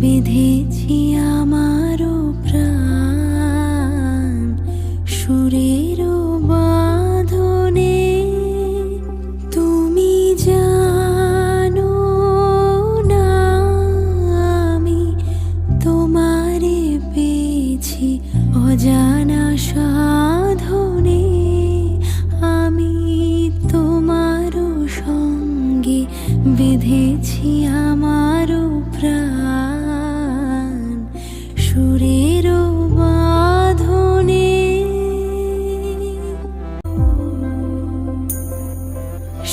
বেঁধেছি আমারও প্রাণ। সুরেরও বাঁধনে তুমি জানো না আমি তোমারে পেয়েছি অজানা সাধনে সঙ্গে বেঁধেছি আমার প্রাণ। সুরেরও বাঁধনে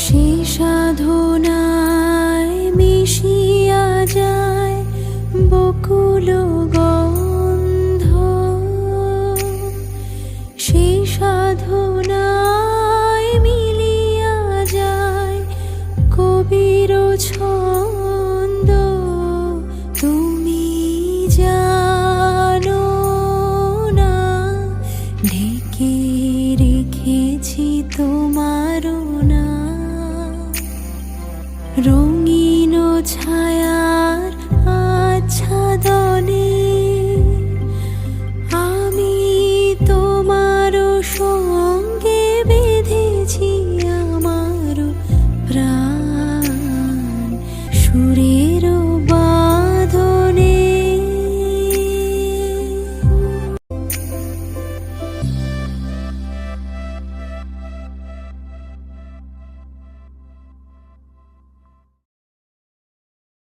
সে সাধনায় মিশিয়া যায় বকুল ছন্দ তুমি ঢেকে রেখেছি তোমারও না। রঙিন ছায়